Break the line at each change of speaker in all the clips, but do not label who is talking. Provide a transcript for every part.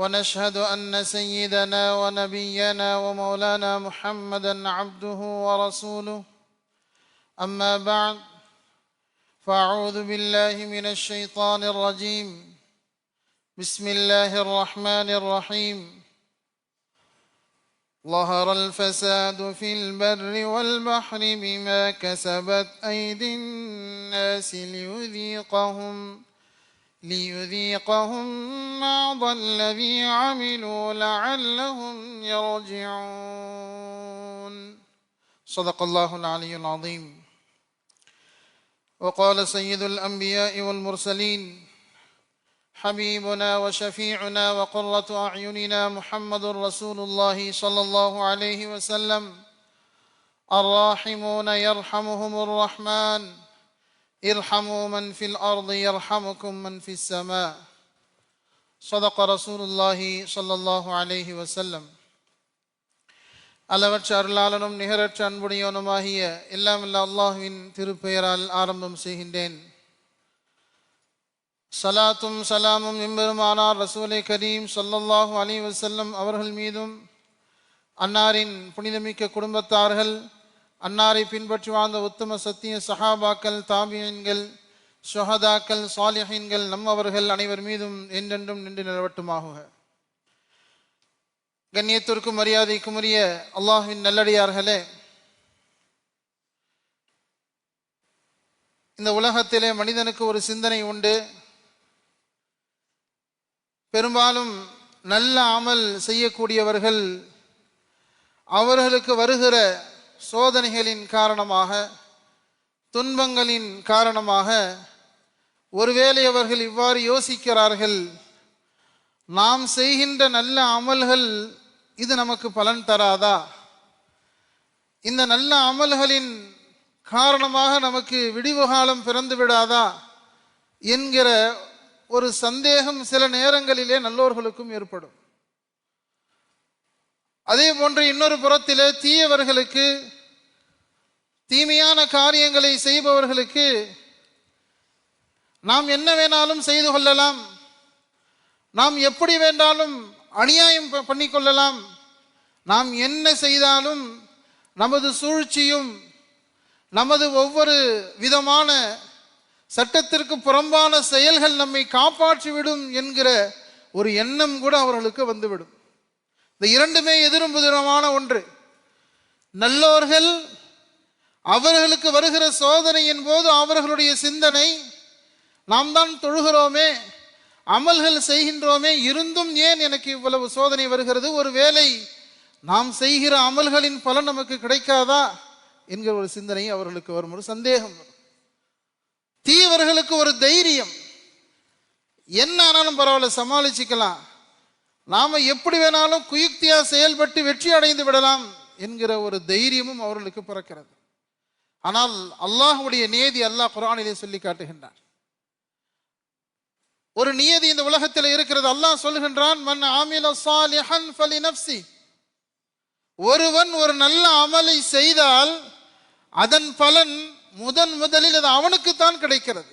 ونشهد أن سيدنا ونبينا ومولانا محمدا عبده ورسوله. أما بعد فأعوذ بالله من الشيطان الرجيم. بسم الله الرحمن الرحيم. ظهر الفساد في البر والبحر بما كسبت أيدي الناس ليذيقهم. ليذيقهم بعض الذي عملوا لعلهم يرجعون. صدق الله العلي العظيم. وقال سيد الأنبياء والمرسلين حبيبنا وشفيعنا وقرة أعيننا محمد رسول الله صلى الله عليه وسلم الراحمون يرحمهم الرحمن. ارحموا من في الارض يرحمكم من في السماء صدق رسول الله صلى الله عليه وسلم அளவற்ற அருளாளனும் நிகரற்ற அன்புடையவனுமாகிய எல்லாம் இல்ல அல்லாஹுவின் திருப்பெயரால் ஆரம்பம் செய்கின்றேன் சலாத்தும் சலாமும் எம்பெருமானார் ரசூலை கரீம் சொல்லல்லாஹு அலி வசல்லம் அவர்கள் மீதும் அன்னாரின் புனிதமிக்க குடும்பத்தார்கள் அன்னாரை பின்பற்றி வாழ்ந்த உத்தம சத்திய சஹாபாக்கள் தாபியன்கள் ஷொஹதாக்கள் சாலிஹீன்கள் நம்மவர்கள் அனைவர் மீதும் என்றென்றும் நின்று நிலவட்டுமாகுக. கண்ணியத்திற்கும் மரியாதைக்கும் உரிய அல்லாஹின் நல்லடியார்களே இந்த உலகத்திலே மனிதனுக்கு ஒரு சிந்தனை உண்டு. பெரும்பாலும் நல்ல அமல் செய்யக்கூடியவர்கள் அவர்களுக்கு வருகிற சோதனைகளின் காரணமாக துன்பங்களின் காரணமாக ஒருவேளை அவர்கள் இவ்வாறு யோசிக்கிறார்கள் நாம் செய்கின்ற நல்ல அமல்கள் இது நமக்கு பலன் தராதா? இந்த நல்ல அமல்களின் காரணமாக நமக்கு விடிவு காலம் பிறந்து விடாதா? என்கிற ஒரு சந்தேகம் சில நேரங்களிலே நல்லோர்களுக்கும் ஏற்படும். அதே போன்று இன்னொரு புறத்தில் தீயவர்களுக்கு தீமையான காரியங்களை செய்பவர்களுக்கு நாம் என்ன வேணாலும் செய்து கொள்ளலாம். நாம் எப்படி வேண்டாலும் அநியாயம் ப- பண்ணிக்கொள்ளலாம் நாம் என்ன செய்தாலும் நமது சூழ்ச்சியும் நமது ஒவ்வொரு விதமான சட்டத்திற்கு புறம்பான செயல்கள் நம்மை காப்பாற்றிவிடும் என்கிற ஒரு எண்ணம் கூட அவர்களுக்கு வந்துவிடும். இந்த இரண்டுமே எதிரும் புதிரமான ஒன்று. நல்லோர்கள் அவர்களுக்கு வருகிற சோதனையின் போது அவர்களுடைய சிந்தனை நாம் தான் தொழுகிறோமே அமல்கள் செய்கின்றோமே இருந்தும் ஏன் எனக்கு இவ்வளவு சோதனை வருகிறது? ஒரு வேலை நாம் செய்கிற அமல்களின் பலன் நமக்கு கிடைக்காதா? என்கிற ஒரு சிந்தனை அவர்களுக்கு வரும். ஒரு சந்தேகம் வரும். தீவர்களுக்கு ஒரு தைரியம். என்ன ஆனாலும் பரவாயில்ல சமாளிச்சுக்கலாம். நாம் எப்படி வேணாலும் குயுக்தியாக செயல்பட்டு வெற்றி அடைந்து விடலாம் என்கிற ஒரு தைரியமும் அவர்களுக்கு பிறக்கிறது. ஆனால் அல்லாஹுடைய நியதி அல்லாஹ் குரானிலே சொல்லி காட்டுகின்றார் ஒரு நியதி இந்த உலகத்தில் இருக்கிறது அல்லாஹ் சொல்லுகின்றான் மன் ஆமில சாலிஹன் ஃபலி நஃப்சி. ஒருவன் ஒரு நல்ல அமலை செய்தால் அதன் பலன் முதன் முதலில் அது அவனுக்குத்தான் கிடைக்கிறது.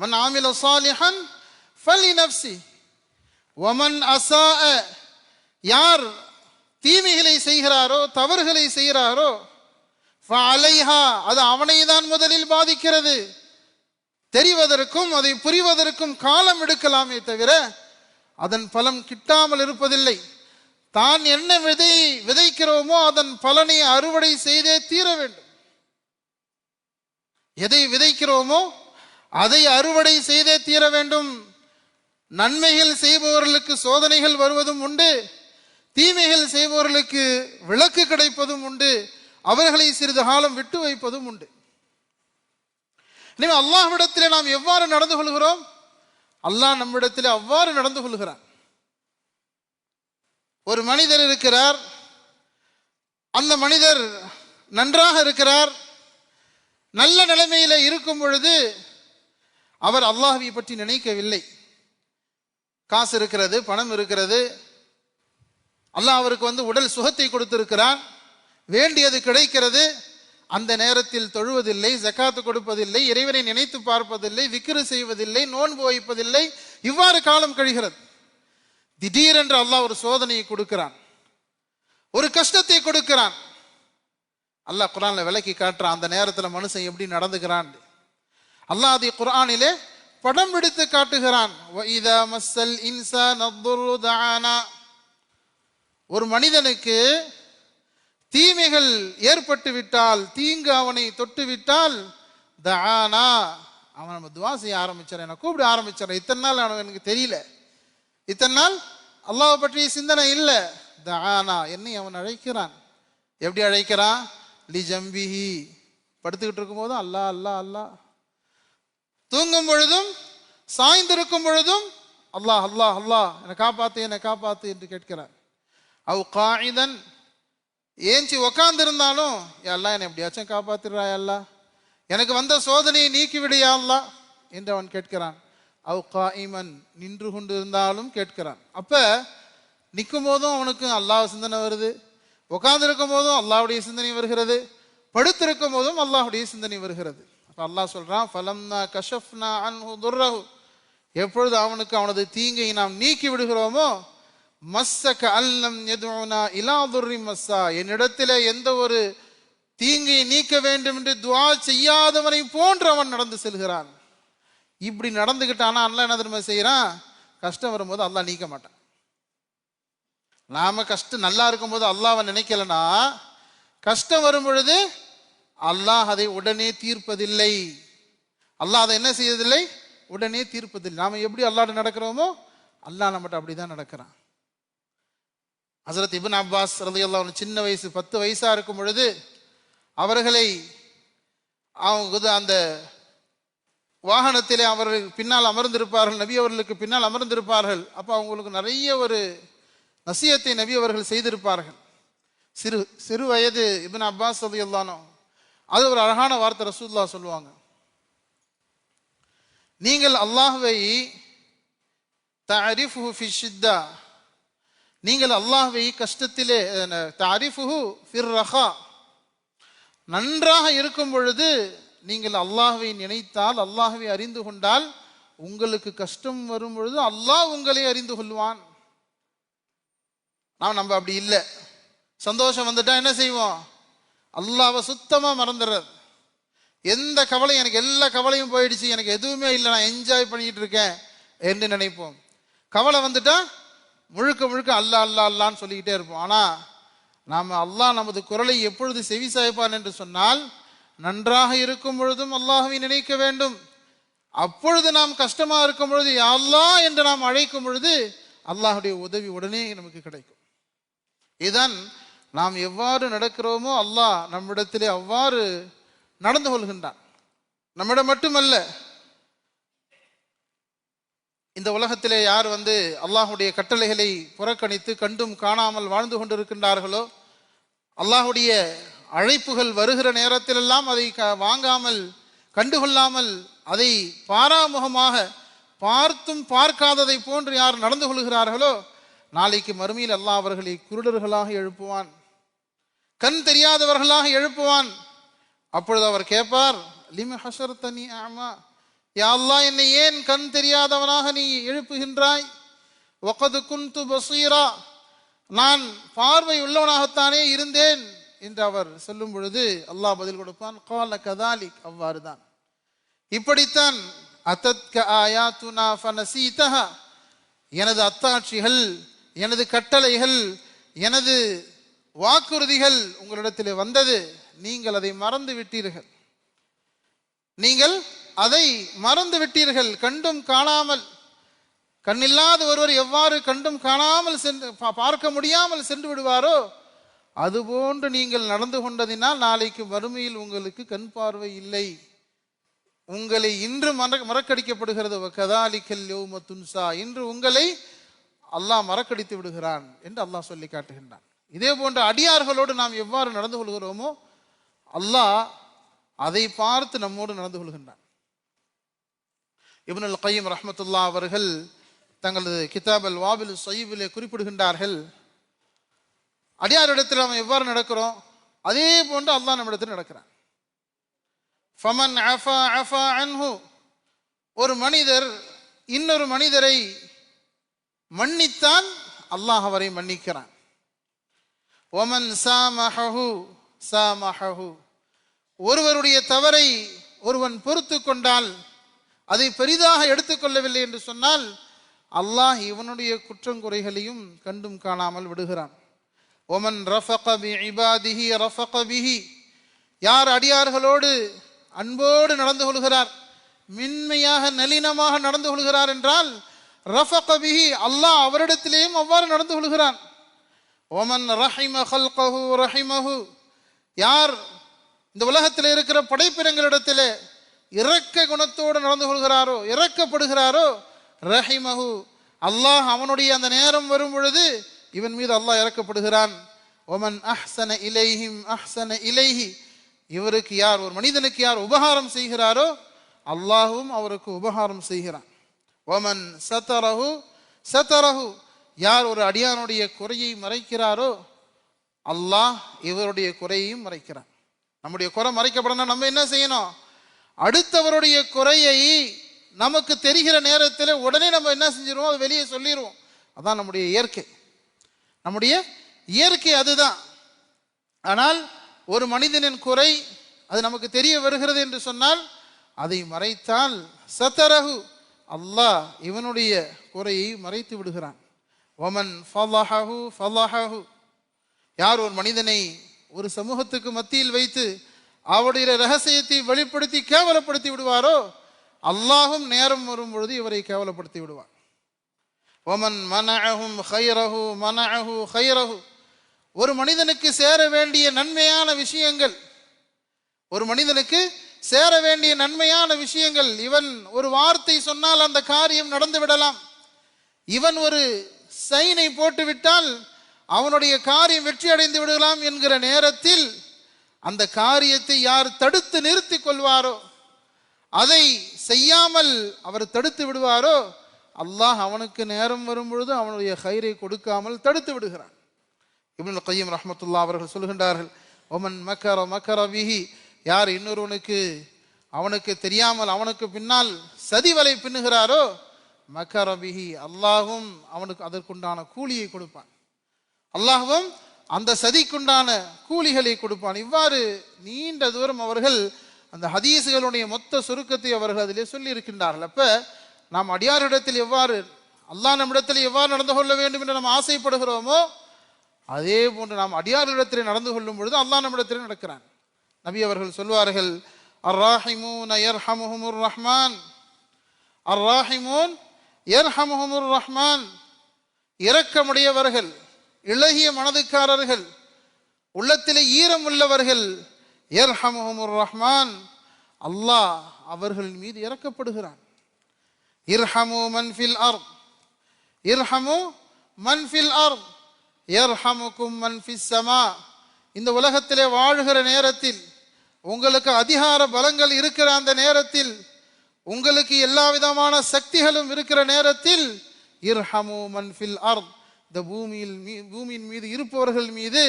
மன் ஆமில சாலிஹன் ஃபலி நஃப்சி. ஒமன் அசா யார் தீமைகளை செய்கிறாரோ தவறுகளை செய்கிறாரோ அலைஹா அது அவனை தான் முதலில் பாதிக்கிறது. தெரிவதற்கும் அதை புரிவதற்கும் காலம் எடுக்கலாமே தவிர அதன் பலம் கிட்டாமல் இருப்பதில்லை. தான் என்ன விதை விதைக்கிறோமோ அதன் பலனை அறுவடை செய்தே தீர வேண்டும். எதை விதைக்கிறோமோ அதை அறுவடை செய்தே தீர வேண்டும். நன்மைகள் செய்பவர்களுக்கு சோதனைகள் வருவதும் உண்டு. தீமைகள் செய்பவர்களுக்கு விளக்கு கிடைப்பதும் உண்டு. அவர்களை சிறிது காலம் விட்டு வைப்பதும் உண்டு. எனவே அல்லாஹ்விடத்தில் நாம் எவ்வாறு நடந்து கொள்கிறோம்? அல்லாஹ் நம்மிடத்தில் அவ்வாறு நடந்து கொள்கிறான். ஒரு மனிதர் இருக்கிறார். அந்த மனிதர் நன்றாக இருக்கிறார். நல்ல நிலைமையில இருக்கும் பொழுது அவர் அல்லாஹவை பற்றி நினைக்கவில்லை. காசு இருக்கிறது பணம் இருக்கிறது. அல்லாஹ் அவருக்கு வந்து உடல் சுகத்தை கொடுத்திருக்கிறான் வேண்டியது கிடைக்கிறது. அந்த நேரத்தில் தொழுவதில்லை ஜக்காத்து கொடுப்பதில்லை இறைவனை நினைத்து பார்ப்பதில்லை விக்கிரு செய்வதில்லை நோன்பு வைப்பதில்லை. இவ்வாறு காலம் கழிகிறது. திடீரென்று அல்லாஹ் ஒரு சோதனையை கொடுக்கிறான். ஒரு கஷ்டத்தை கொடுக்கிறான். அல்லாஹ் குரான்ல விளக்கி காட்டுறான் அந்த நேரத்தில் மனுஷன் எப்படி நடந்துக்கிறான். அல்லாஹ் அதை குரானிலே படம் எடுத்து காட்டுகிறான். ஒரு மனிதனுக்கு தீமைகள் ஏற்பட்டு விட்டால் தீங்கு அவனை தொட்டு விட்டால் தானா அவன் நம்ம துவா செய்ய ஆரம்பிச்சான் என்ன கூப்பிட ஆரம்பிச்சான். இத்தனை நாள் அவன் எனக்கு தெரியல. இத்தனை நாள் அல்லாவை பற்றிய சிந்தனை இல்லை. தானா என்னை அவன் அழைக்கிறான். எப்படி அழைக்கிறான்? லி ஜம்பிஹி படுத்துக்கிட்டு இருக்கும்போது அல்லா அல்லா அல்லா தூங்கும் பொழுதும் சாய்ந்திருக்கும் பொழுதும் அல்லாஹ் அல்லாஹ் அல்லாஹ் என்னை காப்பாத்து என்னை காப்பாத்து என்று கேட்கிறார். அவ் காயிதன் ஏஞ்சி உக்காந்துருந்தாலும் எல்லாம் என்னை எப்படியாச்சும் காப்பாத்திடுறா அல்லா எனக்கு வந்த சோதனையை நீக்கிவிடையா அல்லா என்று அவன் கேட்கிறான். அவ் காயிமன் நின்று கொண்டு இருந்தாலும் கேட்கிறான். அப்போ நிற்கும் போதும் அவனுக்கு அல்லாஹ் சிந்தனை வருது. உட்காந்துருக்கும் போதும் அல்லாஹுடைய சிந்தனை வருகிறது. படுத்திருக்கும் போதும் அல்லாஹுடைய சிந்தனை வருகிறது. அல்லாஹ் சொல்கிறான் ஃபலம்னா கஷஃப்னா அன்ஹு துர்ரஹு. எப்பொழுது அவனுக்கு அவனது தீங்கை நாம் நீக்கி விடுகிறோமோ மஸ்ஸக அல்லம் எதுனா இலா துர்ரி மஸ்ஸா. என்னிடத்தில் எந்த ஒரு தீங்கை நீக்க வேண்டும் என்று துவா செய்யாதவனை போன்று அவன் நடந்து செல்கிறான். இப்படி நடந்துக்கிட்டானா அல்லா என்ன தெரியுமா செய்கிறான் கஷ்டம் வரும்போது அல்லாஹ் நீக்க மாட்டான். நாம கஷ்டம் நல்லா இருக்கும்போது அல்லாவை நினைக்கலன்னா கஷ்டம் வரும் பொழுது அல்லாஹ் அதை உடனே தீர்ப்பதில்லை. அல்லாஹ் அதை என்ன செய்யறதில்லை? உடனே தீர்ப்பதில்லை. நாம் எப்படி அல்லாஹ்ட்ட நடக்கிறோமோ அல்லாஹ் நம்மகிட்ட அப்படிதான் நடக்கிறான். ஹசரத் இபின் அப்பாஸ் ரலியல்லாஹு அன்ஹு சின்ன வயசு பத்து வயசாக இருக்கும் பொழுது அவர்களை அவங்க அந்த வாகனத்திலே அவர்கள் பின்னால் அமர்ந்திருப்பார்கள் நபி அவர்களுக்கு பின்னால் அமர்ந்திருப்பார்கள். அப்போ அவங்களுக்கு நிறைய ஒரு நசியத்தை நபி அவர்கள் செய்திருப்பார்கள். சிறு சிறு வயது இபின் அப்பாஸ் ரலியல்லாஹு அது ஒரு அழகான வார்த்தை ரசூல்லா சொல்லுவாங்க. நீங்கள் அல்லாஹ்வை தாரிஃபு ஃபி ஷித்தா நீங்கள் அல்லாஹ்வை கஷ்டத்திலே தாரிஃபுஹு ஃபிர் ரஹா நன்றாக இருக்கும் பொழுது நீங்கள் அல்லாஹ்வை நினைத்தால் அல்லாஹ்வை அறிந்து கொண்டால் உங்களுக்கு கஷ்டம் வரும் பொழுது அல்லாஹ் உங்களை அறிந்து கொள்வான். நாம் நம்ம அப்படி இல்லை. சந்தோஷம் வந்துட்டா என்ன செய்வோம்? அல்லாவை சுத்தமாக மறந்துடுறது எந்த கவலையும் எனக்கு எல்லா கவலையும் போயிடுச்சு. எனக்கு எதுவுமே இல்லை. நான் என்ஜாய் பண்ணிட்டு இருக்கேன் என்று நினைப்போம். கவலை வந்துட்டா முழுக்க முழுக்க அல்லா அல்லா அல்லான்னு சொல்லிக்கிட்டே இருப்போம். ஆனால் நாம் அல்லாஹ் நமது குரலை எப்பொழுது செவி சாய்ப்பான் என்று சொன்னால் நன்றாக இருக்கும் பொழுதும் அல்லாஹ்வை நினைக்க வேண்டும். அப்பொழுது நாம் கஷ்டமாக இருக்கும் பொழுது யா என்று நாம் அழைக்கும் பொழுது அல்லாஹுடைய உதவி உடனே நமக்கு கிடைக்கும். இதன் நாம் எவ்வாறு நடக்கிறோமோ அல்லாஹ் நம்மிடத்திலே அவ்வாறு நடந்து கொள்கின்றான். நம்மிடம் மட்டுமல்ல இந்த உலகத்திலே யார் வந்து அல்லாஹுடைய கட்டளைகளை புறக்கணித்து கண்டும் காணாமல் வாழ்ந்து கொண்டிருக்கின்றார்களோ அல்லாஹுடைய அழைப்புகள் வருகிற நேரத்திலெல்லாம் அதை க- வாங்காமல் கண்டுகொள்ளாமல் அதை பாராமுகமாக பார்த்தும் பார்க்காததை போன்று யார் நடந்து கொள்கிறார்களோ நாளைக்கு மறுமையில் அல்லாஹ் அவர்களை குருடர்களாக எழுப்புவான். கண் தெரியாதவர்களாக எழுப்புவான். அப்பொழுது அவர் கேட்பார் லிம ஹஷர்தனி ஆமா யா அல்லாஹ் என்னை ஏன் கண் தெரியாதவனாக நீ எழுப்புகின்றாய்? வகது குந்து பசீரா. நான் பார்வை உள்ளவனாகத்தானே இருந்தேன். என்று அவர் சொல்லும் பொழுது அல்லாஹ் பதில் கொடுப்பான் கால கதாலிக். அவ்வாறுதான் இப்படித்தான் அத்தத்க ஆயாத்துனா ஃபனசீதஹா. எனது அத்தாட்சிகள் எனது கட்டளைகள் எனது வாக்குறுதிகள் உங்களிடத்திலே வந்தது நீங்கள் அதை மறந்து விட்டீர்கள். நீங்கள் அதை மறந்து விட்டீர்கள் கண்டும் காணாமல். கண்ணில்லாத ஒருவர் எவ்வாறு கண்டும் காணாமல் சென்று பா- பார்க்க முடியாமல் சென்று விடுவாரோ? அதுபோன்று நீங்கள் நடந்து கொண்டதினால் நாளைக்கு வறுமையில் உங்களுக்கு கண் பார்வை இல்லை. உங்களை இன்று மற மறக்கடிக்கப்படுகிறது. கதாலிக்கல் யோம துன்சா. இன்று உங்களை அல்லாஹ் மறக்கடித்து விடுகிறான் என்று அல்லாஹ் சொல்லி காட்டுகின்றான். இதே போன்ற அடியார்களோடு நாம் எவ்வாறு நடந்து கொள்கிறோமோ அல்லாஹ் அதை பார்த்து நம்மோடு நடந்து கொள்கின்றான். இப்னுல் கையம் ரஹ்மத்துல்லா அவர்கள் தங்களது கிதாப் அல் வாபில் சயீபிலே குறிப்பிடுகின்றார்கள் அடியாரிடத்தில் நாம் எவ்வாறு நடக்கிறோம் அதே போன்று அல்லாஹ் நம்மிடத்தில் நடக்கிறான். ஃபமன் அஃபா அஃபா அன்ஹு ஒரு மனிதர் இன்னொரு மனிதரை மன்னித்தான் அல்லாஹ் அவரை மன்னிக்கிறான். ஒமன் சாமஹு சாமஹு ஒருவருடைய தவறை ஒருவன் பொறுத்து கொண்டால் அதை பெரிதாக எடுத்துக்கொள்ளவில்லை என்று சொன்னால் அல்லாஹ் இவனுடைய குற்றங்குறைகளையும் கண்டும் காணாமல் விடுகிறான். ஒமன் ரஃபக இபாதிஹி ரஃபக பிஹி யார் அடியார்களோடு அன்போடு நடந்து கொள்கிறார் மென்மையாக நளினமாக நடந்து கொள்கிறார் என்றால் ரஃபக பிஹி அல்லாஹ் அவரிடத்திலேயும் அவ்வாறு நடந்து கொள்கிறான். ஒமன் ரஹிம ஹல்கஹு ரஹிமஹு யார் இந்த உலகத்தில் இருக்கிற படைப்பினங்களிடத்திலே இரக்க குணத்தோடு நடந்து கொள்கிறாரோ இறக்கப்படுகிறாரோ ரஹிமஹு. அல்லாஹ் அவனுடைய அந்த நேரம் வரும் பொழுது இவன் மீது அல்லாஹ் இறக்கப்படுகிறான். ஒமன் அஹ்சன இலைஹிம் அஹ்சன இலைஹி. இவருக்கு யார் ஒரு மனிதனுக்கு யார் உபகாரம் செய்கிறாரோ அல்லாஹும் அவருக்கு உபகாரம் செய்கிறான். ஒமன் சத்தரஹு சத்தரஹு. யார் ஒரு அடியானுடைய குறையை மறைக்கிறாரோ அல்லாஹ் இவருடைய குறையையும் மறைக்கிறான். நம்முடைய குறை மறைக்கப்படணும் நம்ம என்ன செய்யணும்? அடுத்தவருடைய குறையை நமக்கு தெரிகிற நேரத்தில் உடனே நம்ம என்ன செஞ்சிருவோம்? அதை வெளியே சொல்லிடுவோம் அதான் நம்முடைய இயற்கை. நம்முடைய இயற்கை அதுதான். ஆனால் ஒரு மனிதனின் குறை அது நமக்கு தெரிய வருகிறது என்று சொன்னால் அதை மறைத்தால் சத்தரகு அல்லாஹ் இவனுடைய குறையை மறைத்து விடுகிறான். ஒமன் ஃபலஹஹு ஃபலஹஹு. யார் ஒரு மனிதனை ஒரு சமூகத்துக்கு மத்தியில் வைத்து அவருடைய ரகசியத்தை வெளிப்படுத்தி கேவலப்படுத்தி விடுவாரோ அல்லாஹும் நேரம் வரும் பொழுது இவரை கேவலப்படுத்தி விடுவார் ஒமன் மனஅஹும் ஹைரஹு மனஅஹு ஹைரஹு ஒரு மனிதனுக்கு சேர வேண்டிய நன்மையான விஷயங்கள் ஒரு மனிதனுக்கு சேர வேண்டிய நன்மையான விஷயங்கள் இவன் ஒரு வார்த்தை சொன்னால் அந்த காரியம் நடந்து விடலாம். இவன் ஒரு சைனை போட்டுவிட்டால் அவனுடைய காரியம் வெற்றி அடைந்து விடலாம் என்கிற நேரத்தில் அந்த காரியத்தை யார் தடுத்து நிறுத்தி கொள்வாரோ அதை செய்யாமல் அவர் தடுத்து விடுவாரோ அல்லாஹ் அவனுக்கு நேரம் வரும் பொழுது அவனுடைய கயிறை கொடுக்காமல் தடுத்து விடுகிறான். இப்னுல் கையம் ரஹ்மத்துல்லா அவர்கள் சொல்கின்றார்கள் ஒமன் மக்கர மக்கர விஹி யார் இன்னொருவனுக்கு அவனுக்கு தெரியாமல் அவனுக்கு பின்னால் சதிவலை பின்னுகிறாரோ மகரபிஹி அல்லாஹும் அவனுக்கு அதற்குண்டான கூலியை கொடுப்பான். அல்லாஹும் அந்த சதிக்குண்டான கூலிகளை கொடுப்பான். இவ்வாறு நீண்ட தூரம் அவர்கள் அந்த ஹதீஸுகளுடைய மொத்த சுருக்கத்தை அவர்கள் அதிலே சொல்லி இருக்கின்றார்கள் நாம் அடியாரிடத்தில் எவ்வாறு அல்லாஹ் நம்மிடத்தில் எவ்வாறு நடந்து கொள்ள வேண்டும் என்று நாம் ஆசைப்படுகிறோமோ அதே போன்று நாம் அடியாரிடத்தில் நடந்து கொள்ளும் பொழுது அல்லாஹ் நம்மிடத்தில் நடக்கிறான். நபி அவர்கள் சொல்வார்கள் அர் ராஹிமூன் யர்ஹமுஹுமுர் ரஹ்மான் அர் ராஹிமூன் யர்ஹமுஹுமுர் ரஹ்மான் இரக்கமுடையவர்கள் இளகிய மனதுக்காரர்கள் உள்ளத்திலே ஈரம் உள்ளவர்கள் யர்ஹமுஹுமுர் ரஹ்மான் அல்லாஹ் அவர்கள் மீது இறக்கப்படுகிறான். இர்ஹமு மன்ஃபில் அர் இர்ஹமு மன்ஃபில் அர் எர்ஹமுக்கும் மன்ஃபிஸ் சமா. இந்த உலகத்திலே வாழ்கிற நேரத்தில் உங்களுக்கு அதிகார பலங்கள் இருக்கிற அந்த நேரத்தில் உங்களுக்கு எல்லா விதமான சக்திகளும் இருக்கிற நேரத்தில் இர்ஹமு மன்ஃபில் அர்த். இந்த பூமியில் மீ- பூமியின் மீது இருப்பவர்கள் மீது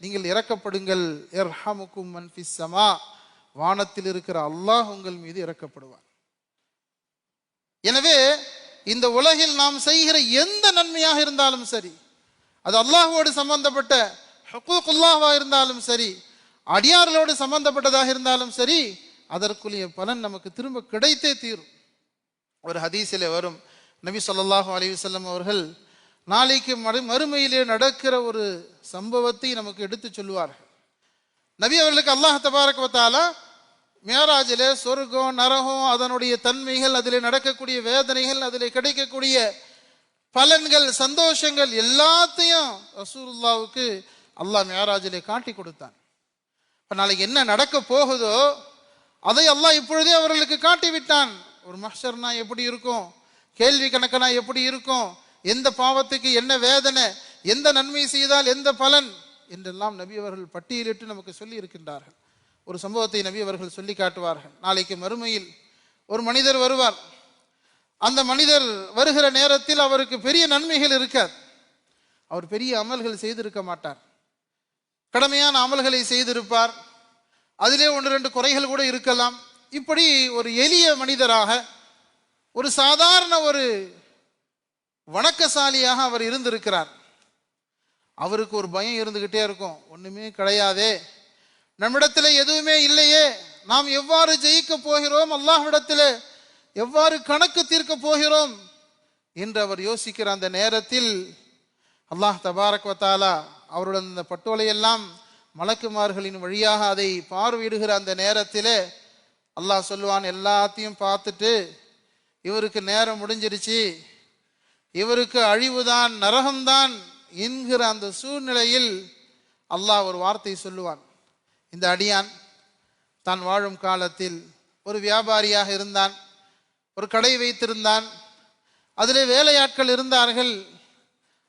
நீங்கள் இறக்கப்படுங்கள். இர்ஹமுக்கும் மன்ஃபிஸ் சமா. வானத்தில் இருக்கிற அல்லாஹ் உங்கள் மீது இறக்கப்படுவார் எனவே இந்த உலகில் நாம் செய்கிற எந்த நன்மையாக இருந்தாலும் சரி அது அல்லாஹோடு சம்பந்தப்பட்ட ஹுக்கூக்குல்லாஹாக இருந்தாலும் சரி அடியார்களோடு சம்பந்தப்பட்டதாக இருந்தாலும் சரி அதற்குரிய பலன் நமக்கு திரும்ப கிடைத்தே தீரும். ஒரு ஹதீஸிலே வரும் நபி ஸல்லல்லாஹு அலிவசல்லம் அவர்கள் நாளைக்கு மறு மறுமையிலே நடக்கிற ஒரு சம்பவத்தை நமக்கு எடுத்து சொல்லுவார்கள். நபி அவர்களுக்கு அல்லாஹ் தபாரக்கத்தாலா மேராஜிலே சொர்க்கம் நரகம் அதனுடைய தன்மைகள் அதில் நடக்கக்கூடிய வேதனைகள் அதில் கிடைக்கக்கூடிய பலன்கள் சந்தோஷங்கள் எல்லாத்தையும் ரசூல்லாவுக்கு அல்லாஹ் மேராஜிலே காட்டி கொடுத்தான். இப்போ நாளைக்கு என்ன நடக்க போகுதோ அதை அல்லாஹ் இப்பொழுதே அவர்களுக்கு காட்டி விட்டான் ஒரு மஹ்ஷர்னா எப்படி இருக்கும்? கேள்வி கணக்கனா எப்படி இருக்கும்? எந்த பாவத்துக்கு என்ன வேதனை? எந்த நன்மை செய்தால் எந்த பலன்? என்றெல்லாம் நபி அவர்கள் பட்டியலிட்டு நமக்கு சொல்லி இருக்கின்றார்கள் ஒரு சம்பவத்தை நபி அவர்கள் சொல்லி காட்டுவார்கள். நாளைக்கு மறுமையில் ஒரு மனிதர் வருவார். அந்த மனிதர் வருகிற நேரத்தில் அவருக்கு பெரிய நன்மைகள் இருக்காது. அவர் பெரிய அமல்கள் செய்திருக்க மாட்டார். கடமையான அமல்களை செய்திருப்பார். அதிலே ஒன்று ரெண்டு குறைகள் கூட இருக்கலாம். இப்படி ஒரு எளிய மனிதராக ஒரு சாதாரண ஒரு வணக்கசாலியாக அவர் இருந்திருக்கிறார். அவருக்கு ஒரு பயம் இருந்துக்கிட்டே இருக்கும். ஒன்றுமே கிடையாதே. நம்மிடத்தில் எதுவுமே இல்லையே. நாம் எவ்வாறு ஜெயிக்க போகிறோம்? அல்லாஹ்விடத்தில் எவ்வாறு கணக்கு தீர்க்க போகிறோம்? என்று அவர் யோசிக்கிற அந்த நேரத்தில் அல்லாஹ் தபாரக் வத்தாலா அவருடன் இந்த பட்டோலையெல்லாம் மலக்குமார்களின் வழியாக அதை பார்வையிடுகிற அந்த நேரத்தில் அல்லாஹ் சொல்லுவான் எல்லாத்தையும் பார்த்துட்டு இவருக்கு நேரம் முடிஞ்சிருச்சு இவருக்கு அழிவுதான் நரகம்தான் என்கிற அந்த சூழ்நிலையில் அல்லாஹ் ஒரு வார்த்தை சொல்லுவான். இந்த அடியான் தான் வாழும் காலத்தில் ஒரு வியாபாரியாக இருந்தான் ஒரு கடை வைத்திருந்தான் அதிலே வேலையாட்கள் இருந்தார்கள்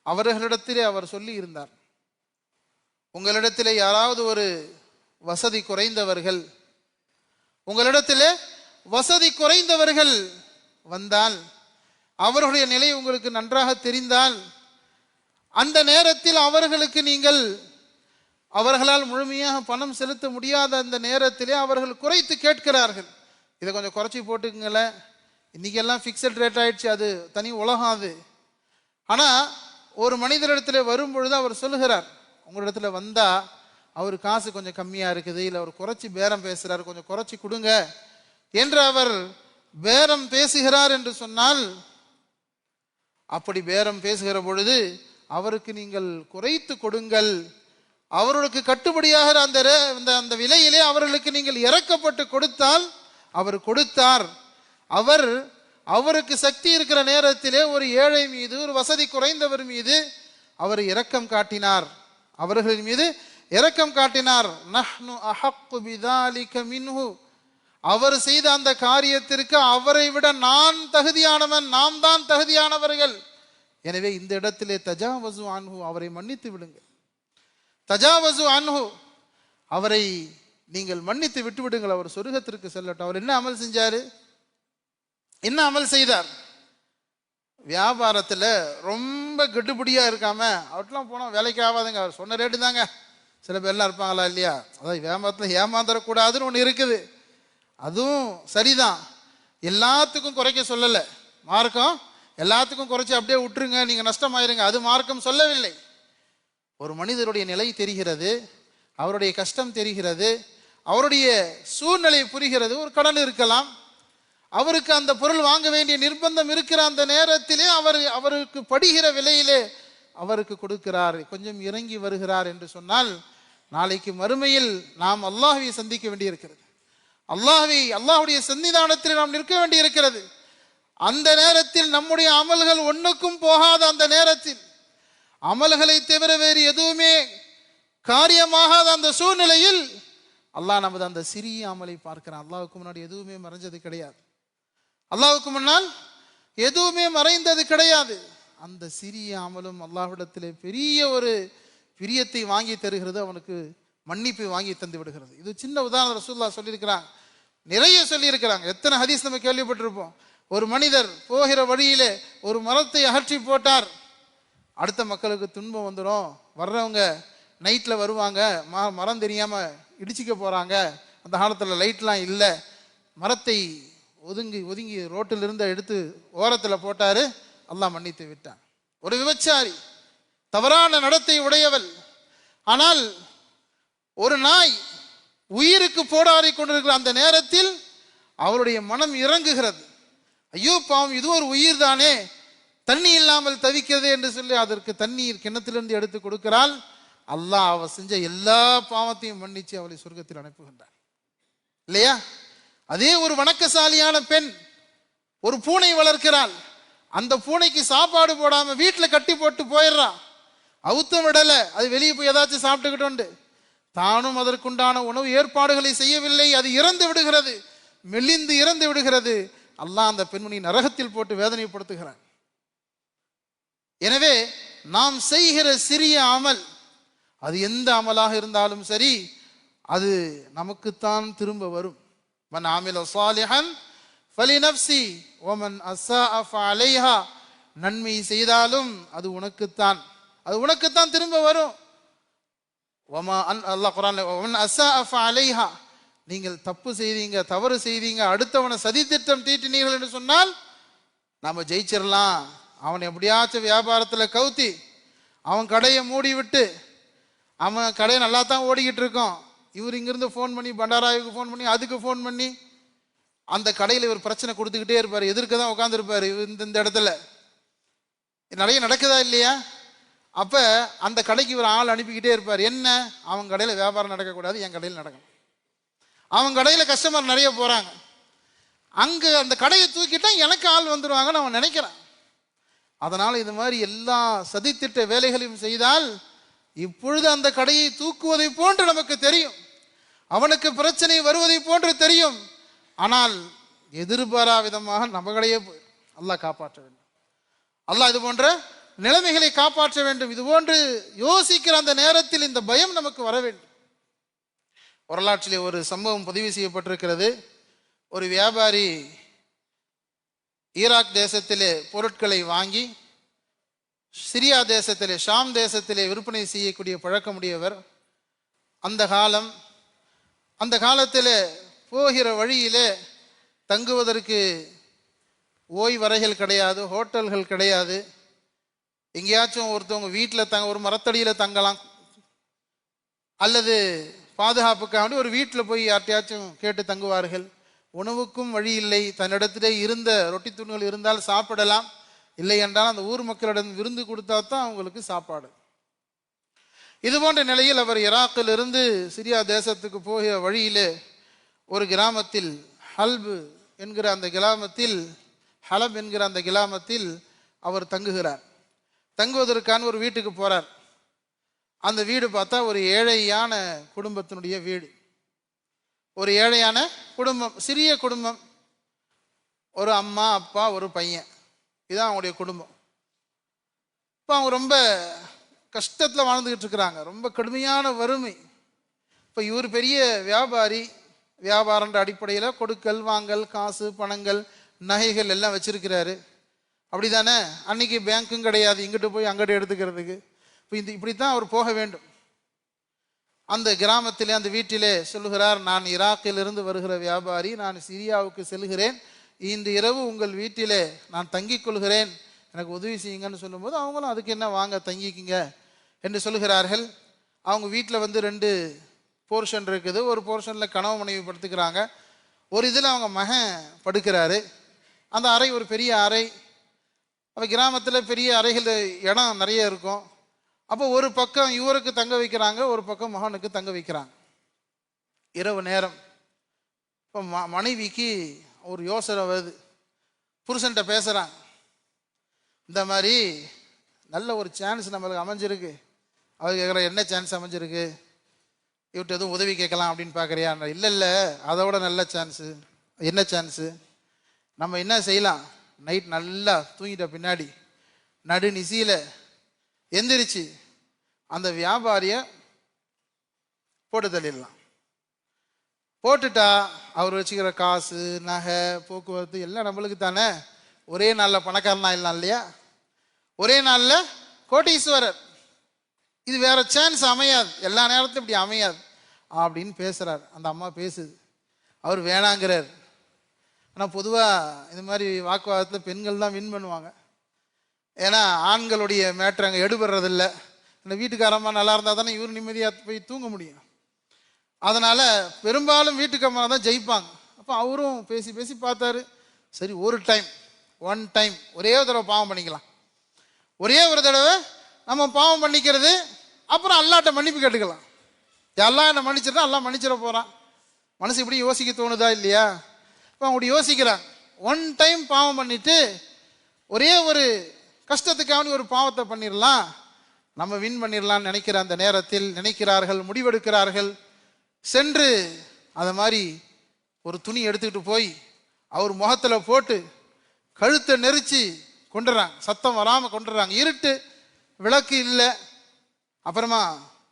அவர்களிடத்திலே அவர் சொல்லி இருந்தார். உங்களிடத்திலே யாராவது ஒரு வசதி குறைந்தவர்கள் உங்களிடத்திலே வசதி குறைந்தவர்கள் வந்தால் அவர்களுடைய நிலை உங்களுக்கு நன்றாக தெரிந்தால் அந்த நேரத்தில் அவர்களுக்கு நீங்கள் அவர்களால் முழுமையாக பணம் செலுத்த முடியாத அந்த நேரத்திலே அவர்கள் குறைத்து கேட்கிறார்கள். இதை கொஞ்சம் குறைச்சி போட்டுக்குங்களேன். இன்னைக்கெல்லாம் ஃபிக்ஸட் ரேட் ஆயிடுச்சு அது தனி உலகம் அது. ஆனால் ஒரு மனிதரிடத்தில் வரும் பொழுது அவர் சொல்லுகிறார் உங்களிடத்துல வந்தா அவர் காசு கொஞ்சம் கம்மியா இருக்குது இல்லை அவர் குறைச்சி பேரம் பேசுறாரு கொஞ்சம் குறைச்சி கொடுங்க என்று அவர் பேரம் பேசுகிறார் என்று சொன்னால் அப்படி பேரம் பேசுகிற பொழுது அவருக்கு நீங்கள் குறைத்து கொடுங்கள். அவர்களுக்கு கட்டுப்படியாகிற அந்த அந்த அந்த விலையிலே அவர்களுக்கு நீங்கள் இறக்கப்பட்டு கொடுத்தால் அவர் கொடுத்தார். அவர் அவருக்கு சக்தி இருக்கிற நேரத்திலே ஒரு ஏழை மீது ஒரு வசதி குறைந்தவர் மீது அவர் இரக்கம் காட்டினார். அவர்களின் மீது இரக்கம் காட்டினார். நஹ்னு அஹக்கு பிதாலிக மின்ஹு. அவர் செய்த அந்த காரியத்திற்கு அவரை விட நான் தகுதியானவன் நாம் தான் தகுதியானவர்கள். எனவே இந்த இடத்திலே தஜாவசு அன்ஹு அவரை மன்னித்து விடுங்கள். தஜாவசு அன்ஹு அவரை நீங்கள் மன்னித்து விட்டு விடுங்கள். அவர் சொர்க்கத்திற்கு செல்லட்டும். அவர் என்ன அமல் செஞ்சாரு? என்ன அமல் செய்தார்? வியாபாரத்தில் ரொம்ப கெட்டுப்படியாக இருக்காம அவட்லாம் போனால் வேலைக்கு ஆகாதுங்க அவர் சொன்ன ரேட்டு தாங்க. சில பேர்லாம் இருப்பாங்களா இல்லையா? அதாவது வியாபாரத்தில் ஏமாந்துடக்கூடாதுன்னு ஒன்று இருக்குது. அதுவும் சரிதான். எல்லாத்துக்கும் குறைக்க சொல்லலை. மார்க்கம் எல்லாத்துக்கும் குறைச்சி அப்படியே விட்டுருங்க நீங்கள் நஷ்டமாயிருங்க. அது மார்க்கம் சொல்லவில்லை. ஒரு மனிதருடைய நிலை தெரிகிறது அவருடைய கஷ்டம் தெரிகிறது அவருடைய சூழ்நிலை புரிகிறது ஒரு கடன் இருக்கலாம். அவருக்கு அந்த பொருள் வாங்க வேண்டிய நிர்பந்தம் இருக்கிற அந்த நேரத்திலே அவர் அவருக்கு படுகிற விலையிலே அவருக்கு கொடுக்கிறார். கொஞ்சம் இறங்கி வருகிறார் என்று சொன்னால் நாளைக்கு மறுமையில் நாம் அல்லாஹை சந்திக்க வேண்டியிருக்கிறது. அல்லாஹை அல்லாஹுடைய சன்னிதானத்தில் நாம் நிற்க வேண்டியிருக்கிறது. அந்த நேரத்தில் நம்முடைய அமல்கள் ஒன்றுக்கும் போகாத அந்த நேரத்தில் அமல்களை தவிர வேறு எதுவுமே காரியமாகாத அந்த சூழ்நிலையில் அல்லாஹ் நமது அந்த சிறிய அமலை பார்க்கிறான். அல்லாவுக்கு முன்னாடி எதுவுமே மறைஞ்சது கிடையாது. அல்லாவுக்கு முன்னால் எதுவுமே மறைந்தது கிடையாது. அந்த சிறிய அமலும் அல்லாஹ்விடத்திலே பெரிய ஒரு பிரியத்தை வாங்கி தருகிறது அவனுக்கு மன்னிப்பை வாங்கி தந்து விடுகிறது. இது சின்ன உதாரணம் ரசூல்லா சொல்லியிருக்கிறாங்க. நிறைய சொல்லியிருக்கிறாங்க. எத்தனை ஹதீஸ் நம்ம கேள்விப்பட்டிருப்போம். ஒரு மனிதர் போகிற வழியிலே ஒரு மரத்தை அகற்றி போட்டார். அடுத்த மக்களுக்கு துன்பம் வந்துடும். வர்றவங்க நைட்டில் வருவாங்க. ம மரம் தெரியாமல் இடிச்சிக்க போகிறாங்க அந்த காலத்தில் லைட்லாம் இல்லை. மரத்தை ஒதுங்கி ஒதுங்கி ரோட்டில் இருந்த எடுத்து ஓரத்தில் போட்டாரு. அல்லாஹ் மன்னித்து விட்டான். ஒரு விபச்சாரி தவறான நடத்தை உடையவள். ஆனால் ஒரு நாய் உயிருக்கு போராடி கொண்டிருக்கிற அந்த நேரத்தில் அவருடைய மனம் இறங்குகிறது. ஐயோ பாவம் இது ஒரு உயிர் தானே தண்ணி இல்லாமல் தவிக்கிறது என்று சொல்லி அதற்கு தண்ணீர் கிணத்திலிருந்து எடுத்து கொடுக்கிறாள். அல்லாஹ் அவள் செஞ்ச எல்லா பாவத்தையும் மன்னிச்சு அவளை சொர்க்கத்தில் அனுப்புகின்றான். இல்லையா? அதே ஒரு வணக்கசாலியான பெண் ஒரு பூனை வளர்க்கிறாள். அந்த பூனைக்கு சாப்பாடு போடாம வீட்டில் கட்டி போட்டு போயிடுறான் அவுத்தம் விடலை. அது வெளியே போய் ஏதாச்சும் சாப்பிட்டுக்கிட்டோண்டு தானும் அதற்குண்டான உணவு ஏற்பாடுகளை செய்யவில்லை. அது இறந்து விடுகிறது. மெலிந்து இறந்து விடுகிறது. அல்லாஹ் அந்த பெண்மணி நரகத்தில் போட்டு வேதனைப்படுத்துகிறான். எனவே நாம் செய்கிற சிறிய அமல் அது எந்த அமலாக இருந்தாலும் சரி அது நமக்குத்தான் திரும்ப வரும். மன் ஆமில சாலிஹன் ஃபலி நப்சி ஓமன் அஸ்ஸா அஃப் அலைஹா நன்மை செய்தாலும் அது உனக்குத்தான். அது உனக்குத்தான் திரும்ப வரும். ஒமா அன் அல்லாஹ் குரான் ஒமன் அஸ்ஸா அஃப் அலைஹா நீங்கள் தப்பு செய்தீங்க தவறு செய்தீங்க அடுத்தவனை சதித்திட்டம் தீட்டினீர்கள் என்று சொன்னால் நாம் ஜெயிச்சிடலாம் அவன் எப்படியாச்சும் வியாபாரத்தில் கவுத்தி அவன் கடையை மூடி விட்டு அவன் கடை நல்லா தான் ஓடிக்கிட்டு இருக்கோம். இவர் இங்கிருந்து ஃபோன் பண்ணி பண்டாராவுக்கு ஃபோன் பண்ணி அதுக்கு ஃபோன் பண்ணி அந்த கடையில் இவர் பிரச்சனை கொடுத்துக்கிட்டே இருப்பார். எதிர்க்க தான் உட்காந்துருப்பார் இந்த இந்த இடத்துல. நிறைய நடக்குதா இல்லையா? அப்போ அந்த கடைக்கு இவர் ஆள் அனுப்பிக்கிட்டே இருப்பார். என்ன? அவங்க கடையில் வியாபாரம் நடக்கக்கூடாது என் கடையில் நடக்கணும். அவங்க கடையில் கஸ்டமர் நிறைய போகிறாங்க அங்கே அந்த கடையை தூக்கிட்டா எனக்கு ஆள் வந்துடுவாங்கன்னு அவன் நினைக்கிறான். அதனால் இது மாதிரி எல்லா சதித்திட்ட வேலைகளையும் செய்தால் இப்பொழுது அந்த கடையை தூக்குவதை போன்று நமக்கு தெரியும். அவனுக்கு பிரச்சனை வருவதை போன்று தெரியும். ஆனால் எதிர்பாரா விதமாக நம்ம கடையே போய் அல்லாஹ் காப்பாற்ற வேண்டும். அல்லாஹ் இது போன்ற நிலைமைகளை காப்பாற்ற வேண்டும். இது போன்று யோசிக்கிற அந்த நேரத்தில் இந்த பயம் நமக்கு வர வேண்டும். வரலாற்றிலே ஒரு சம்பவம் பதிவு செய்யப்பட்டிருக்கிறது. ஒரு வியாபாரி ஈராக் தேசத்திலே பொருட்களை வாங்கி சிரியா தேசத்திலே ஷாம் தேசத்திலே விற்பனை செய்யக்கூடிய பழக்கமுடையவர். அந்த காலம் அந்த காலத்தில் போகிற வழியிலே தங்குவதற்கு ஓய்வறைகள் கிடையாது ஹோட்டல்கள் கிடையாது. எங்கேயாச்சும் ஒருத்தவங்க வீட்டில் தங்க ஒரு மரத்தடியில் தங்கலாம். அல்லது பாதுகாப்புக்காக ஒரு வீட்டில் போய் யார்ட்டையாச்சும் கேட்டு தங்குவார்கள். உணவுக்கும் வழி இல்லை. தன்னிடத்திலே இருந்த ரொட்டி துணுகள் இருந்தால் சாப்பிடலாம். இல்லை என்றால் அந்த ஊர் மக்களிடம் விருந்து கொடுத்தா தான் அவங்களுக்கு சாப்பாடு. இது போன்ற நிலையில் அவர் இராக்கிலிருந்து சிரியா தேசத்துக்கு போகிற வழியிலே ஒரு கிராமத்தில் ஹல்பு என்கிற அந்த கிராமத்தில் ஹலப் என்கிற அந்த கிராமத்தில் அவர் தங்குகிறார். தங்குவதற்கான ஒரு வீட்டுக்கு போகிறார் அந்த வீடு பார்த்தா ஒரு ஏழையான குடும்பத்தினுடைய வீடு. ஒரு ஏழையான குடும்பம் சிறிய குடும்பம். ஒரு அம்மா அப்பா ஒரு பையன். இதுதான் அவங்களுடைய குடும்பம். இப்போ அவங்க ரொம்ப கஷ்டத்தில் வாழ்ந்துக்கிட்டு இருக்கிறாங்க. ரொம்ப கடுமையான வறுமை. இப்போ இவர் பெரிய வியாபாரி வியாபாரன்ற அடிப்படையில் கொடுக்கல் வாங்கல் காசு பணங்கள் நகைகள் எல்லாம் வச்சிருக்கிறாரு. அப்படிதானே? அன்னைக்கு பேங்க்கும் கிடையாது. இங்கிட்டு போய் அங்கிட்டு எடுத்துக்கிறதுக்கு. இப்போ இந்த இப்படித்தான் அவர் போக வேண்டும். அந்த கிராமத்திலே அந்த வீட்டிலே சொல்லுகிறார் நான் ஈராக்கிலிருந்து வருகிற வியாபாரி நான் சிரியாவுக்கு செல்கிறேன். இன்று இரவு உங்கள் வீட்டிலே நான் தங்கிக் கொள்கிறேன் எனக்கு உதவி செய்யுங்கன்னு சொல்லும்போது அவங்களும் அதுக்கு என்ன வாங்க தங்கிக்கிங்க என்று சொல்லுகிறார்கள். அவங்க வீட்டில் வந்து ரெண்டு போர்ஷன் இருக்குது. ஒரு போர்ஷனில் கனவு மனைவி படுத்துக்கிறாங்க. ஒரு இதில் அவங்க மகன் படுக்கிறாரு. அந்த அறை ஒரு பெரிய அறை. அப்போ கிராமத்தில் பெரிய அறைகள் இடம் நிறைய இருக்கும். அப்போ ஒரு பக்கம் இவருக்கு தங்க வைக்கிறாங்க ஒரு பக்கம் மகனுக்கு தங்க வைக்கிறாங்க. இரவு நேரம். இப்போ ம மனைவிக்கு ஒரு யோசனை வருது. புருஷன்கிட்ட பேசுகிறான் இந்த மாதிரி நல்ல ஒரு சான்ஸ் நம்மளுக்கு அமைஞ்சிருக்கு. அவர் கேட்குற என்ன சான்ஸ் அமைஞ்சிருக்கு? இவர்கிட்ட எதுவும் உதவி கேட்கலாம் அப்படின்னு பார்க்குறியா இல்லை இல்லை அதோட நல்ல சான்ஸு என்ன சான்ஸு நம்ம என்ன செய்யலாம்? நைட் நல்லா தூங்கிட்ட பின்னாடி நடு நிசியில் எந்திரிச்சு அந்த வியாபாரியை போட்டு தள்ளிடலாம். போட்டுட்டா அவர் வச்சுக்கிற காசு நகை போக்குவரத்து எல்லாம் நம்மளுக்கு தானே? ஒரே நாளில் பணக்காரனா இல்லை இல்லையா? ஒரே நாளில் கோட்டீஸ்வரர் இது வேற சான்ஸ் அமையாது. எல்லா நேரத்திலும் இப்படி அமையாது. அப்படின்னு பேசுகிறார் அந்த அம்மா பேசுது. அவர் வேணாங்கிறார். ஆனால் பொதுவாக இந்த மாதிரி வாக்குவாதத்தில் பெண்கள் தான் வின் பண்ணுவாங்க. ஏன்னா ஆண்களுடைய மேட்ரு அங்கே எடுபடுறதில்ல. இந்த வீட்டுக்காரம்மா நல்லா இருந்தால் தானே இவர் நிம்மதியாக போய் தூங்க முடியும். அதனால் பெரும்பாலும் வீட்டுக்கம்மா தான் ஜெயிப்பாங்க. அப்போ அவரும் பேசி பேசி பார்த்தாரு. சரி ஒரு டைம் ஒன் டைம் ஒரே ஒரு தடவை பாவம் பண்ணிக்கலாம். ஒரே ஒரு தடவை நம்ம பாவம் பண்ணிக்கிறது அப்புறம் அல்லாட்ட மன்னிப்பு கேட்டுக்கலாம். எல்லாம் என்னை மன்னிச்சிருந்தா எல்லாம் மன்னிச்சிட போகிறான் மனசு இப்படி யோசிக்க தோணுதா இல்லையா? இப்போ அவங்க யோசிக்கிறாங்க ஒன் டைம் பாவம் பண்ணிவிட்டு ஒரே ஒரு கஷ்டத்துக்காக ஒரு பாவத்தை பண்ணிடலாம் நம்ம வின் பண்ணிடலாம்னு நினைக்கிற அந்த நேரத்தில் நினைக்கிறார்கள் முடிவெடுக்கிறார்கள். சென்று அதை மாதிரி ஒரு துணி எடுத்துக்கிட்டு போய் அவர் முகத்தில் போட்டு கழுத்தை நெரிச்சு கொண்டுறாங்க. சத்தம் வராமல் கொண்டுறாங்க. இருட்டு விளக்கு இல்லை. அப்புறமா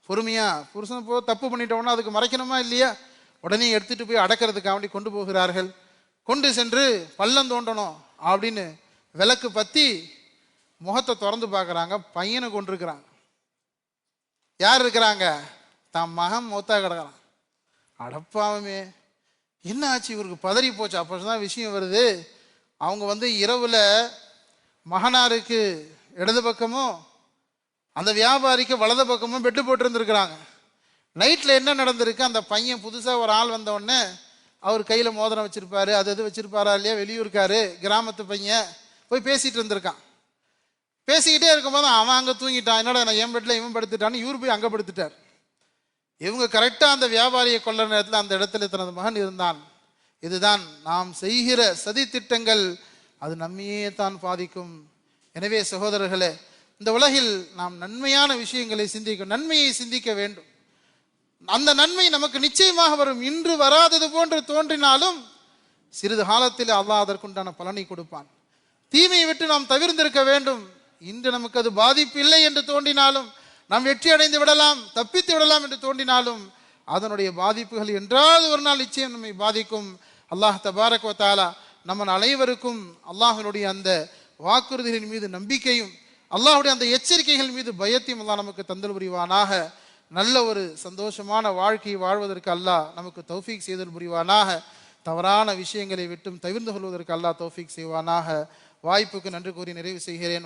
பொறுமையா புருஷன் போ தப்பு பண்ணிட்டோம்னா அதுக்கு மறைக்கணுமா இல்லையா? உடனே எடுத்துகிட்டு போய் அடக்கிறதுக்காக வேண்டி கொண்டு போகிறார்கள். கொண்டு சென்று பள்ளம் தோண்டணும் அப்படின்னு விளக்கு பற்றி முகத்தை திறந்து பார்க்குறாங்க. பையனை கொண்டிருக்கிறாங்க யார் இருக்கிறாங்க? தம் மகன் மூத்தா கிடக்கிறான். அடப்பாவமே. என்ன ஆச்சு? இவருக்கு பதறி போச்சு. அப்போ தான் விஷயம் வருது. அவங்க வந்து இரவில் மகனாருக்கு இடது பக்கமும் அந்த வியாபாரிக்கு வலது பக்கமும் பெட்டு போட்டிருந்துருக்குறாங்க. நைட்டில் என்ன நடந்திருக்கு? அந்த பையன் புதுசாக ஒரு ஆள் வந்தவுடனே அவர் கையில் மோதிரம் வச்சுருப்பாரு அது எது வச்சுருப்பாரா இல்லையா வெளியூருக்காரு கிராமத்து பையன் போய் பேசிகிட்டு இருந்திருக்கான். பேசிக்கிட்டே இருக்கும்போது அவன் அங்கே தூங்கிட்டான். என்னடா நான் என் பெட்டில் இவன் படுத்துட்டான்னு இவர் போய் அங்கே படுத்துட்டார். இவங்க கரெக்டாக அந்த வியாபாரியை கொல்ல நேரத்தில் அந்த இடத்துல தனது மகன் இருந்தான். இதுதான் நாம் செய்கிற சதி திட்டங்கள் அது நம்மையே தான் பாதிக்கும். எனவே சகோதரர்களே இந்த உலகில் நாம் நன்மையான விஷயங்களை சிந்திக்க நன்மையை சிந்திக்க வேண்டும். அந்த நன்மை நமக்கு நிச்சயமாக வரும். இன்று வராதது போன்று தோன்றினாலும் சிறிது காலத்தில் அல்லாஹ் அதற்குண்டான பலனை கொடுப்பான். தீமையை விட்டு நாம் தவிர்ந்திருக்க வேண்டும். இன்று நமக்கு அது பாதிப்பு இல்லை என்று தோன்றினாலும் நாம் வெற்றி அடைந்து விடலாம் தப்பித்து விடலாம் என்று தோன்றினாலும் அதனுடைய பாதிப்புகள் என்றாவது ஒரு நாள் நிச்சயம் நம்மை பாதிக்கும். அல்லாஹ் தபாரக் தாலா நம்ம அனைவருக்கும் அல்லாஹனுடைய அந்த வாக்குறுதிகளின் மீது நம்பிக்கையும் அல்லாஹுடைய அந்த எச்சரிக்கைகள் மீது பயத்தையும் அல்லாஹ் நமக்கு தந்தல் புரிவானாக. நல்ல ஒரு சந்தோஷமான வாழ்க்கையை வாழ்வதற்கு அல்லாஹ் நமக்கு தௌஃபீக் செய்தல் புரிவானாக. தவறான விஷயங்களை விட்டும் தவிர்ந்து கொள்வதற்கு அல்லாஹ் தௌஃபீக் செய்வானாக. வாய்ப்புக்கு நன்றி கூறி நிறைவு செய்கிறேன்.